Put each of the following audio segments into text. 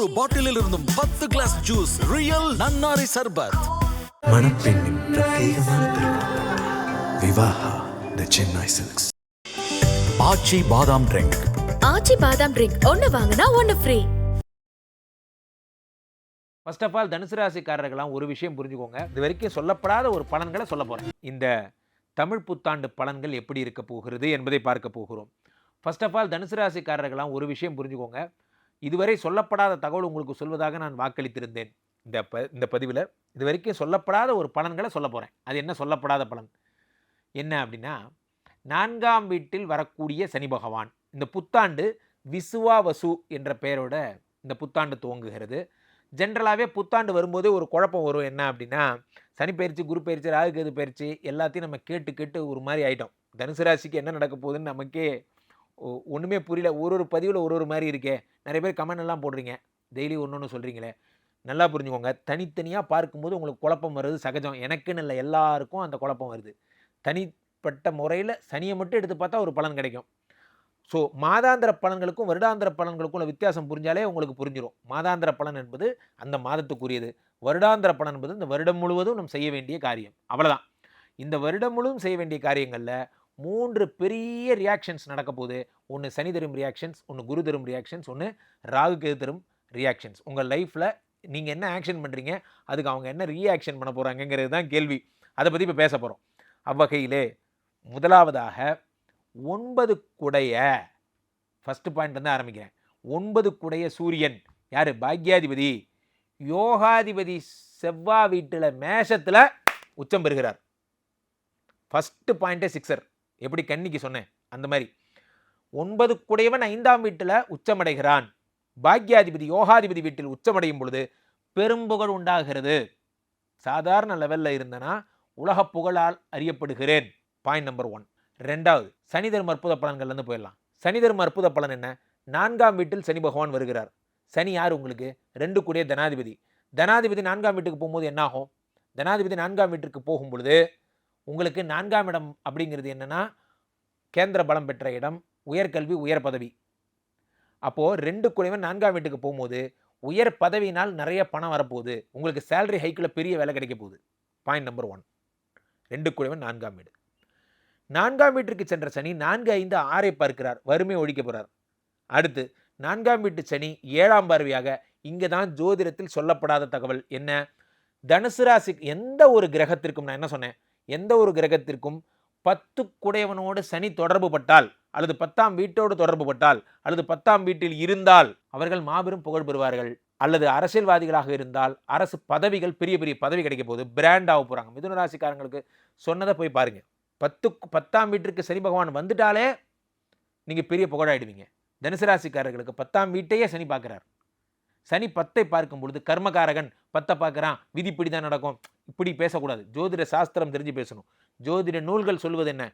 ஒவ்வொரு பாட்டிலில் இருந்தும் பத்து கிளாஸ் ஜூஸ் ரியல் நன்னாரி சர்பத். மணப்பெண்ணின் பிரத்யேகமான திருமணம். விவாஹா த சென்னை சில்க்ஸ் ஆச்சி பாதாம் ட்ரிங்க் ஆச்சி பாதாம் ட்ரிங்க் ஒன்னு வாங்கினா ஒன்னு ஃப்ரீ ஃபர்ஸ்ட் ஆஃப் ஆல் தனுசு ராசிக்காரர்களாம் ஒரு விஷயம் புரிஞ்சுக்கோங்க. இது வரைக்கும் சொல்லப்படாத ஒரு பலன்களை சொல்ல போகிறேன் இந்த தமிழ் புத்தாண்டு பலன்கள் எப்படி இருக்க போகிறது என்பதை பார்க்க போகிறோம். ஃபர்ஸ்ட் ஆஃப் ஆல் தனுசு ராசிக்காரர்களாம் ஒரு விஷயம் புரிஞ்சுக்கோங்க. இதுவரை சொல்லப்படாத தகவல் உங்களுக்கு சொல்வதாக நான் வாக்களித்திருந்தேன். இந்த ப இந்த பதிவில் இது வரைக்கும் சொல்லப்படாத ஒரு பலன்களை சொல்ல போகிறேன் அது என்ன சொல்லப்படாத பலன்? என்ன அப்படின்னா நான்காம் வீட்டில் வரக்கூடிய சனி பகவான் இந்த புத்தாண்டு விசுவாவசு என்ற பெயரோட இந்த புத்தாண்டு துவங்குகிறது. ஜென்ரலாகவே புத்தாண்டு வரும்போதே ஒரு குழப்பம் வரும். என்ன அப்படின்னா சனி பயிற்சி குரு பயிற்சி ராகு கேது பயிற்சி எல்லாத்தையும் நம்ம கேட்டு கேட்டு ஒரு மாதிரி ஆகிட்டோம் தனுசு ராசிக்கு என்ன நடக்க போகுதுன்னு நமக்கே ஒன்றுமே புரியல. ஒரு ஒரு பதிவில் ஒரு ஒரு மாதிரி இருக்கே. நிறைய பேர் கமெண்ட் எல்லாம் போடுறீங்க. டெய்லி ஒன்று ஒன்று சொல்கிறீங்களே நல்லா புரிஞ்சுக்கோங்க. தனித்தனியாக பார்க்கும்போது உங்களுக்கு குழப்பம் வருது சகஜம். எனக்குன்னு இல்லை எல்லாருக்கும் அந்த குழப்பம் வருது. தனிப்பட்ட முறையில் சனியை மட்டும் எடுத்து பார்த்தா ஒரு பலன் கிடைக்கும். ஸோ மாதாந்திர பலன்களுக்கும் வருடாந்திர பலன்களுக்கும் உள்ள வித்தியாசம் புரிஞ்சாலே உங்களுக்கு புரிஞ்சிடும் மாதாந்திர பலன் என்பது அந்த மாதத்துக்குரியது. வருடாந்திர பலன் என்பது இந்த வருடம் முழுவதும் நம்ம செய்ய வேண்டிய காரியம். அவ்வளோதான் இந்த வருடம் முழுவதும் செய்ய வேண்டிய காரியங்களில் மூன்று பெரிய ரியாக்ஷன்ஸ் நடக்க போகுது. ஒன்று சனி தரும் ரியாக்ஷன்ஸ் ஒன்று குரு தரும் ரியாக்ஷன்ஸ் ஒன்று ராகு கெது தரும் ரியாக்ஷன்ஸ் உங்கள் லைஃப்பில் நீங்கள் என்ன ஆக்ஷன் பண்ணுறீங்க அதுக்கு அவங்க என்ன ரியாக்ஷன் பண்ண போகிறாங்கங்கிறது தான் கேள்வி. அதை பற்றி இப்போ பேச போகிறோம் அவ்வகையிலே முதலாவதாக ஒன்பது குடைய ஃபஸ்ட்டு பாயிண்ட் வந்து ஆரம்பிக்கிறேன். ஒன்பது குடைய சூரியன் யார்? பாக்யாதிபதி. யோகாதிபதி செவ்வா வீட்டில் மேஷத்தில் உச்சம் பெறுகிறார். ஃபஸ்ட்டு பாயிண்ட்டே சிக்ஸர் எப்படி கன்னிக்கு சொன்னேன்? அந்த மாதிரி. ஒன்பது குடையவன் ஐந்தாம் வீட்டில் உச்சமடைகிறான். பாக்யாதிபதி யோகாதிபதி வீட்டில் உச்சமடையும் பொழுது பெரும்புகழ் உண்டாகிறது. சாதாரண லெவலில் இருந்தனா உலக புகழால் அறியப்படுகிறேன். பாயிண்ட் நம்பர் ஒன் ரெண்டாவது சனி தர்ம அற்புத பலன்கள்லேருந்து போயிடலாம். சனி தர்ம அற்புத பலன் என்ன? நான்காம் வீட்டில் சனி பகவான் வருகிறார். சனி யார் உங்களுக்கு? ரெண்டு கூடிய தனாதிபதி. தனாதிபதி நான்காம் வீட்டுக்கு போகும்போது என்னாகும் தனாதிபதி நான்காம் வீட்டுக்கு போகும் பொழுது உங்களுக்கு நான்காம் இடம் அப்படிங்கிறது என்னன்னா கேந்திர பலம் பெற்ற இடம் உயர்கல்வி உயர் பதவி. அப்போது ரெண்டு குறைவன் நான்காம் வீட்டுக்கு போகும்போது உயர் பதவியினால் நிறைய பணம் வரப்போகுது. உங்களுக்கு சேலரி ஹைக்கில் பெரிய வேலை கிடைக்க போகுது. பாயிண்ட் நம்பர் ஒன் ரெண்டு குறைவன் நான்காம் வீடு. நான்காம் வீட்டிற்கு சென்ற சனி நான்கு ஐந்து ஆறை பார்க்கிறார். வறுமை ஒழிக்க போகிறார் அடுத்து நான்காம் வீட்டு சனி ஏழாம் பார்வையாக இங்கே தான் ஜோதிடத்தில் சொல்லப்படாத தகவல் என்ன? தனுசு ராசி எந்த ஒரு கிரகத்திற்கும் நான் என்ன சொன்னேன்? எந்த ஒரு கிரகத்திற்கும் பத்து குடையவனோடு சனி தொடர்பு பட்டால் அல்லது பத்தாம் வீட்டோடு தொடர்பு பட்டால் அல்லது பத்தாம் வீட்டில் இருந்தால் அவர்கள் மாபெரும் புகழ் பெறுவார்கள். அல்லது அரசியல்வாதிகளாக இருந்தால் அரசு பதவிகள் பெரிய பெரிய பதவி கிடைக்க போகுது பிராண்ட் ஆக போகிறாங்க மிதுன ராசிக்காரங்களுக்கு சொன்னதை போய் பாருங்கள் பத்து பத்தாம் வீட்டிற்கு சனி பகவான் வந்துட்டாலே நீங்கள் பெரிய புகழாயிடுவீங்க. தனுசு ராசிக்காரர்களுக்கு பத்தாம் வீட்டையே சனி பார்க்குறாரு. சனி பத்தை பார்க்கும் பொழுது கர்மகாரகன் பத்தை பார்க்குறான். விதி இப்படி தான் நடக்கும். இப்படி பேசக்கூடாது. ஜோதிட சாஸ்திரம் தெரிஞ்சு பேசணும். ஜோதிட நூல்கள் சொல்வது என்ன?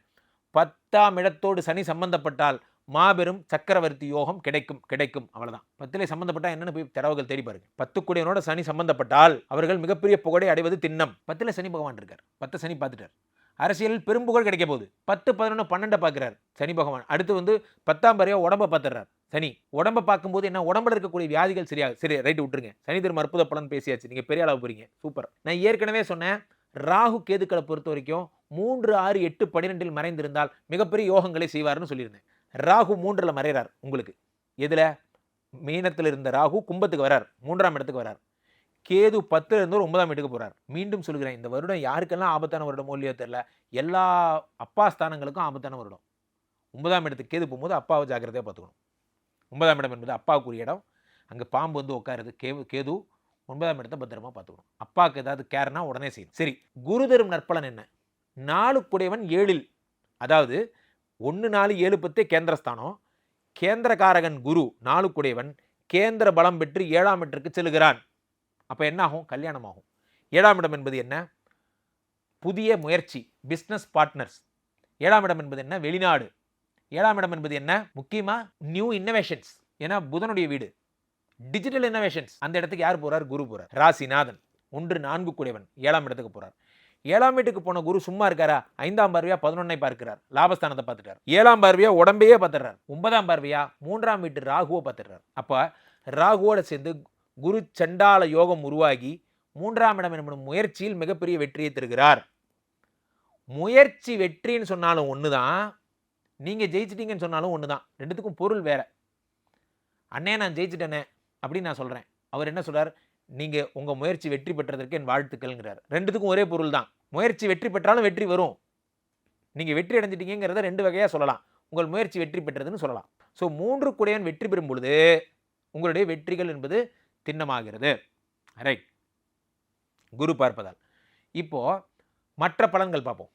பத்தாம் இடத்தோடு சனி சம்பந்தப்பட்டால் மாபெரும் சக்கரவர்த்தி யோகம் கிடைக்கும் கிடைக்கும். அவ்வளோதான் பத்திலே சம்பந்தப்பட்டா என்னன்னு போய் தரவுகள் தேடி பாருங்க. பத்து குடியனோட சனி சம்பந்தப்பட்டால் அவர்கள் மிகப்பெரிய புகழை அடைவது திண்ணம். பத்தில் சனி பகவான் இருக்கார். பத்து சனி பார்த்துட்டார். அரசியலில் பெரும் புகழ் கிடைக்க போகுது. பத்து பதினொன்று பன்னெண்டை பார்க்குறார் சனி பகவான். அடுத்து வந்து பத்தாம் பறையோ உடம்ப பார்த்துறார் சனி. உடம்பை பார்க்கும்போது என்ன உடம்புல இருக்கக்கூடிய வியாதிகள் சரியா சரி ரைட்டு விட்டுருங்க. சனி தரும் அற்புத பலன் பேசியாச்சு. நீங்கள் பெரிய அளவு போறீங்க. சூப்பர். நான் ஏற்கனவே சொன்னேன் ராகு கேதுக்களை பொறுத்த வரைக்கும் மூன்று ஆறு எட்டு பன்னிரெண்டில் மறைந்திருந்தால் மிகப்பெரிய யோகங்களை செய்வார்னு சொல்லியிருந்தேன். ராகு மூன்றில் மறைகிறார் உங்களுக்கு. எதில்? மீனத்தில் இருந்த ராகு கும்பத்துக்கு வரார். மூன்றாம் இடத்துக்கு வரார். கேது பத்துல இருந்து ஒரு ஒன்பதாம் வீட்டுக்கு போறார். மீண்டும் சொல்கிறேன் இந்த வருடம் யாருக்கெல்லாம் ஆபத்தான வருடமோ இல்லையோ தெரியல. எல்லா அப்பா ஸ்தானங்களுக்கும் ஆபத்தான வருடம். ஒன்பதாம் இடத்துக்கு கேது போகும்போது அப்பாவை ஜாக்கிரதையாக பார்த்துக்கணும். ஒன்பதாம் இடம் என்பது அப்பாவுக்குரிய இடம். அங்கே பாம்பு வந்து உட்காருது. கே கேது ஒன்பதாம் இடத்தை பத்திரமா பார்த்துக்கணும். அப்பாவுக்கு ஏதாவது கேர்னா உடனே செய்யணும். சரி குரு தரும் நற்பலன் என்ன? நாலு குடையவன் ஏழில். அதாவது ஒன்று நாலு ஏழு பத்தே கேந்திரஸ்தானம். கேந்திரகாரகன் குரு நாலு குடையவன் கேந்திர பலம் பெற்று ஏழாம் இடத்திற்கு செல்கிறான். அப்போ என்ன ஆகும் கல்யாணம் ஆகும் ஏழாம் இடம் என்பது என்ன? புதிய முயற்சி பிஸ்னஸ் பார்ட்னர்ஸ் ஏழாம் இடம் என்பது என்ன? வெளிநாடு. ஏழாம் இடம் என்பது என்ன? முக்கியமாக நியூ இன்னோவேஷன்ஸ் ஏன்னா புதனுடைய வீடு. டிஜிட்டல் இன்னோவேஷன்ஸ் அந்த இடத்துக்கு யார் போறார்? குரு போறார். ராசிநாதன். ஒன்று நான்கு குடைவன் ஏழாம் இடத்துக்கு போறார். ஏழாம் வீட்டுக்கு போன குரு சும்மா இருக்காரா? ஐந்தாம் பார்வையா பதினொன்னை பார்க்கிறார். லாபஸ்தானத்தை பார்த்துட்டார். ஏழாம் பார்வையா உடம்பையே பார்த்துறார் ஒன்பதாம் பார்வையா மூன்றாம் வீட்டு ராகுவை பார்த்துறார் அப்ப ராகுவோட சேர்ந்து குரு சண்டால யோகம் உருவாகி மூன்றாம் இடம் என்னும் முயற்சியில் மிகப்பெரிய வெற்றியை தருகிறார். முயற்சி வெற்றின்னு சொன்னாலும் ஒன்று தான் நீங்கள் ஜெயிச்சிட்டிங்கன்னு சொன்னாலும் ஒன்று தான் ரெண்டுத்துக்கும் பொருள் வேறு. அண்ணே நான் ஜெயிச்சிட்டேனே அப்படின்னு நான் சொல்கிறேன் அவர் என்ன சொல்கிறார் நீங்கள் உங்கள் முயற்சி வெற்றி பெற்றதற்கு என் வாழ்த்துக்கள்ங்கிறார். ரெண்டுத்துக்கும் ஒரே பொருள் தான். முயற்சி வெற்றி பெற்றாலும் வெற்றி வரும். நீங்கள் வெற்றி அடைஞ்சிட்டீங்கிறத ரெண்டு வகையாக சொல்லலாம். உங்கள் முயற்சி வெற்றி பெற்றதுன்னு சொல்லலாம். ஸோ மூன்று குடையன் வெற்றி பெறும் பொழுது உங்களுடைய வெற்றிகள் என்பது திண்ணமாகிறது. ரைட் குரு பார்ப்பதால். இப்போது மற்ற பலன்கள் பார்ப்போம்.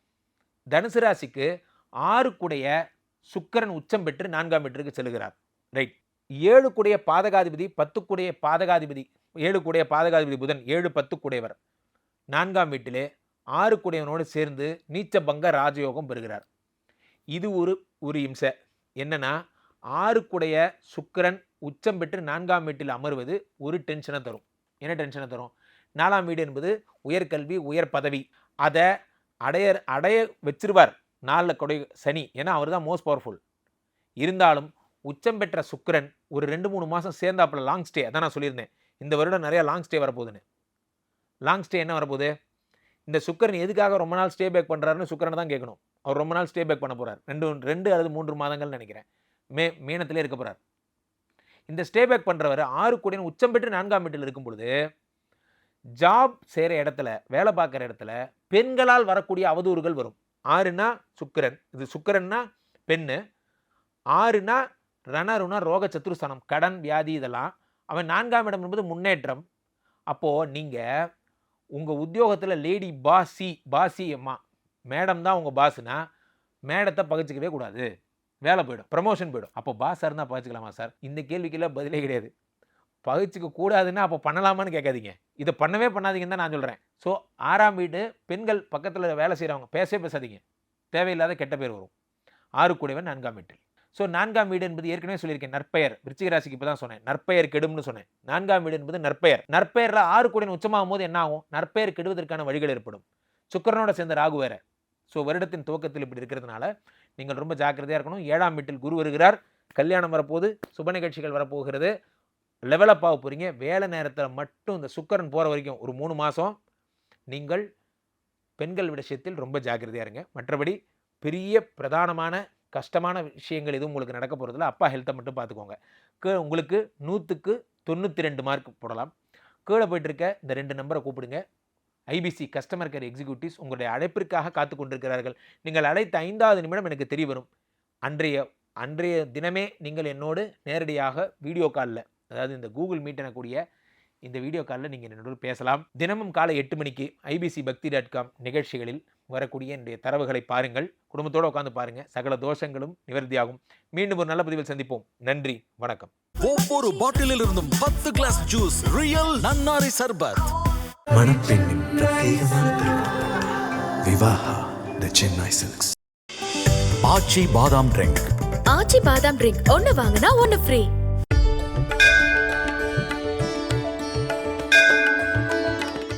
தனுசு ராசிக்கு ஆறுக்குடைய சுக்கரன் சுக்கிரன் உச்சம் பெற்று நான்காம் வீட்டிற்கு செல்கிறார். ரைட் ஏழு குடைய பாதகாதிபதி பத்துக்குடைய பாதகாதிபதி ஏழு குடைய பாதகாதிபதி புதன் ஏழு பத்து குடையவர். நான்காம் வீட்டிலே ஆறு குடையவனோடு சேர்ந்து நீச்சபங்க ராஜயோகம் பெறுகிறார். இது ஒரு ஒரு இம்சை. என்னன்னா ஆறு குடைய சுக்கிரன் உச்சம் பெற்று நான்காம் வீட்டில் அமர்வது ஒரு டென்ஷனை தரும். என்ன டென்ஷனை தரும்? நாலாம் வீடு என்பது உயர்கல்வி உயர் பதவி. அதை அடைய அடைய வச்சிருவார். நாலில் கொடை சனி. ஏன்னா அவர் தான் மோஸ்ட் பவர்ஃபுல் இருந்தாலும் உச்சம் பெற்ற சுக்கரன் ஒரு ரெண்டு மூணு மாதம் சேர்ந்தாப்பில் லாங் ஸ்டே அதான் நான் சொல்லியிருந்தேன். இந்த வருடம் நிறையா லாங் ஸ்டே வரப்போகுதுன்னு. லாங் ஸ்டே என்ன வரப்போகுது? இந்த சுக்கரன் எதுக்காக ரொம்ப நாள் ஸ்டே பேக் பண்ணுறாருன்னு சுக்கிரனை தான் கேட்கணும். அவர் ரொம்ப நாள் ஸ்டே பேக் பண்ண போகிறார் ரெண்டு ரெண்டு அல்லது மூன்று மாதங்கள்னு நினைக்கிறேன். மே மீனத்திலே இருக்க போகிறார் இந்த ஸ்டே பேக் பண்ணுறவர் ஆறு கோடியின் உச்சம் பெற்று நான்காம் வீட்டில் இருக்கும் பொழுது ஜாப் செய்கிற இடத்துல வேலை பார்க்குற இடத்துல பெண்களால் வரக்கூடிய அவதூறுகள் வரும். ஆறுனா சுக்கரன். இது சுக்கரன்னா பெண்ணு. ஆறுனா ரணருனா ரோக சத்ருஸ்தானம் கடன் வியாதி இதெல்லாம். அவன் நான்காம் இடம் என்பது முன்னேற்றம். அப்போது நீங்கள் உங்கள் உத்தியோகத்தில் லேடி பாசி பாசி அம்மா மேடம் தான் உங்கள் பாஸ்னா மேடத்தை பகிச்சிக்கவே கூடாது. வேலை போயிடும் ப்ரமோஷன் போயிடும். அப்போ பாஸ் சார் இருந்தால் பகிச்சிக்கலாமா சார்? இந்த கேள்விக்கெல்லாம் பதிலே கிடையாது. பகிச்சிக்க கூடாதுன்னா அப்போ பண்ணலாமான்னு கேட்காதீங்க. இதை பண்ணவே பண்ணாதீங்கன்னு தான் நான் சொல்கிறேன் ஸோ ஆறாம் வீடு பெண்கள் பக்கத்தில் வேலை செய்கிறவங்க பேசவே பேசாதீங்க. தேவையில்லாத கெட்ட பேர் வரும். ஆறு கூடவன் நான்காம் வீட்டில். ஸோ நான்காம் வீடு என்பது ஏற்கனவே சொல்லியிருக்கேன் நற்பெயர். விருச்சிக ராசிக்கு இப்போ தான் சொன்னேன். நற்பெயர் கெடும்னு சொன்னேன். நான்காம் வீடு என்பது நற்பெயர். நற்பெயரில் ஆறு கூடையின் உச்சமாகும் போது என்ன ஆகும்? நற்பெயர் கெடுவதற்கான வழிகள் ஏற்படும். சுக்கிரனோட சேர்ந்த ராகு வேற. ஸோ வருடத்தின் துவக்கத்தில் இப்படி இருக்கிறதுனால நீங்கள் ரொம்ப ஜாக்கிரதையாக இருக்கணும். ஏழாம் வீட்டில் குரு வருகிறார். கல்யாணம் வரப்போகுது. சுப நிகழ்ச்சிகள் வரப்போகிறது. லெவலப் ஆக போகிறீங்க வேலை நேரத்தில் மட்டும் இந்த சுக்கரன் போகிற வரைக்கும் ஒரு மூணு மாதம் நீங்கள் பெண்கள் விஷயத்தில் ரொம்ப ஜாக்கிரதையாக இருங்க. மற்றபடி பெரிய பிரதானமான கஷ்டமான விஷயங்கள் எதுவும் உங்களுக்கு நடக்க போகிறதில்ல அப்பா ஹெல்த்தை மட்டும் பார்த்துக்கோங்க. கீழே உங்களுக்கு நூற்றுக்கு தொண்ணூற்றி ரெண்டு மார்க் போடலாம். கீழே போயிட்டுருக்க இந்த ரெண்டு நம்பரை கூப்பிடுங்க. ஐபிசி கஸ்டமர் கேர் எக்ஸிக்யூட்டிவ்ஸ் உங்களுடைய அழைப்பிற்காக காத்து கொண்டிருக்கிறார்கள். நீங்கள் அழைத்த ஐந்தாவது நிமிடம் எனக்கு தெரிய வரும். அன்றைய அன்றைய தினமே நீங்கள் என்னோடு நேரடியாக வீடியோ காலில் அதாவது இந்த கூகுள் மீட் எனக்கூடிய இந்த வீடியோ காலில் நீங்கள் என்னோடு பேசலாம். தினமும் காலை எட்டு மணிக்கு ஐபிசி பக்தி டாட் காம் நிகழ்ச்சிகளில் வரக்கூடிய என்னுடைய தரவுகளை பாருங்கள். குடும்பத்தோடு உட்காந்து பாருங்கள் சகல தோஷங்களும் நிவர்த்தியாகும். மீண்டும் ஒரு நல்ல பதிவில் சந்திப்போம். நன்றி. வணக்கம். ஒவ்வொரு பாட்டிலில் இருந்தும் பத்து கிளாஸ் ஜூஸ் ரியல் நன்னாரி சர்பத். மணப்பெண்ணின் விவாஹா த சென்னை சில்க்ஸ் ஆச்சி பாதாம் ட்ரிங்க் ஆச்சி பாதாம் ட்ரிங்க் ஒன்னு வாங்கினா ஒன்னு ஃப்ரீ